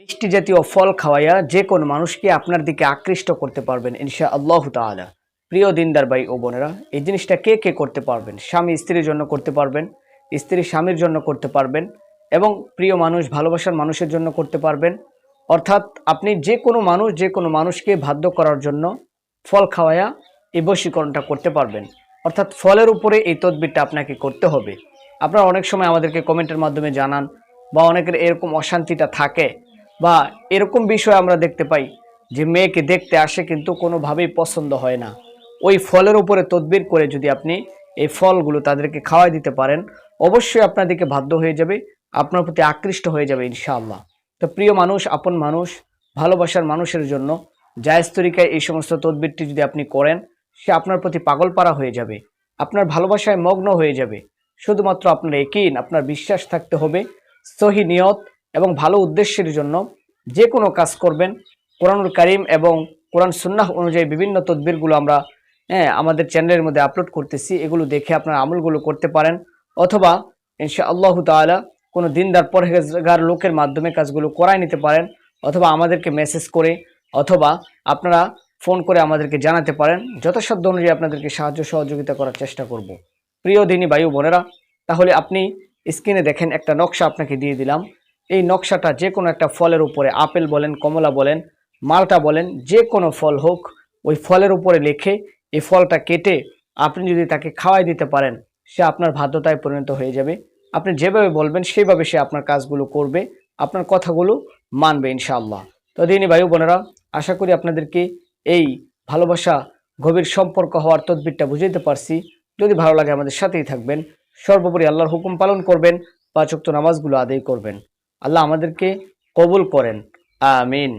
মিষ্টি জাতীয় ফল খাওয়াইয়া যে কোনো মানুষকে আপনার দিকে আকৃষ্ট করতে পারবেন ইনশা আল্লাহ তাআলা। প্রিয় দিনদার ভাই ও বোনেরা, এই জিনিসটা কে কে করতে পারবেন? স্বামী স্ত্রীর জন্য করতে পারবেন, স্ত্রী স্বামীর জন্য করতে পারবেন এবং প্রিয় মানুষ, ভালোবাসার মানুষের জন্য করতে পারবেন। অর্থাৎ আপনি যে কোনো মানুষ, যে কোনো মানুষকে বাধ্য করার জন্য ফল খাওয়ায়া এই বশীকরণটা করতে পারবেন। অর্থাৎ ফলের উপরে এই তদবিরটা আপনাকে করতে হবে। আপনারা অনেক সময় আমাদেরকে কমেন্টের মাধ্যমে জানান বা অনেকের এরকম অশান্তিটা থাকে বা এরকম বিষয় আমরা দেখতে পাই যে মেয়েকে দেখতে আসে কিন্তু কোনোভাবেই পছন্দ হয় না। ওই ফলের উপরে তদবির করে যদি আপনি এই ফলগুলো তাদেরকে খাওয়াই দিতে পারেন, অবশ্যই আপনাদেরকে বাধ্য হয়ে যাবে, আপনার প্রতি আকৃষ্ট হয়ে যাবে ইনশাআল্লাহ। তো প্রিয় মানুষ, আপন মানুষ, ভালোবাসার মানুষের জন্য জায়জ তরিকায় এই সমস্ত তদবিরটি যদি আপনি করেন, সে আপনার প্রতি পাগল পারা হয়ে যাবে, আপনার ভালোবাসায় মগ্ন হয়ে যাবে। শুধুমাত্র আপনার একিন আপনার বিশ্বাস থাকতে হবে, সহি নিয়ত এবং ভালো উদ্দেশ্যের জন্য যে কোনো কাজ করবেন। কোরআনুল কারিম এবং কোরআন সুন্নাহ অনুযায়ী বিভিন্ন তদবিরগুলো আমরা হ্যাঁ আমাদের চ্যানেলের মধ্যে আপলোড করতেছি। এগুলো দেখে আপনার আমলগুলো করতে পারেন। অথবা ইনশা আল্লাহ তাআলা কোনো দিনদার পরহেজগার লোকের মাধ্যমে কাজগুলো করায় নিতে পারেন। অথবা আমাদেরকে মেসেজ করে, অথবা আপনারা ফোন করে আমাদেরকে জানাতে পারেন। যথাসাধ্য অনুযায়ী আপনাদেরকে সাহায্য সহযোগিতা করার চেষ্টা করব। প্রিয় দিনী বায়ু বোনেরা, তাহলে আপনি স্ক্রিনে দেখেন একটা নকশা আপনাকে দিয়ে দিলাম। এই নকশাটা যে কোনো একটা ফলের উপরে, আপেল বলেন, কমলা বলেন, মালটা বলেন, যে কোনো ফল হোক, ওই ফলের উপরে লিখে এই ফলটা কেটে আপনি যদি তাকে খাওয়াই দিতে পারেন, সে আপনার বাধ্যতায় পরিণত হয়ে যাবে। আপনি যেভাবে বলবেন, সেইভাবে সে আপনার কাজগুলো করবে, আপনার কথাগুলো মানবে ইনশাআল্লাহ। তো দিনী ভাই বোনেরা, আশা করি আপনাদেরকে এই ভালোবাসা, গভীর সম্পর্ক হওয়ার তদবিরটা বুঝাইতে পারছি। যদি ভালো লাগে আমাদের সাথেই থাকবেন। সর্বোপরি আল্লাহর হুকুম পালন করবেন পাঁচক্ত নামাজগুলো আদায় করবেন। আল্লাহ আমাদেরকে কবুল করেন। আমিন।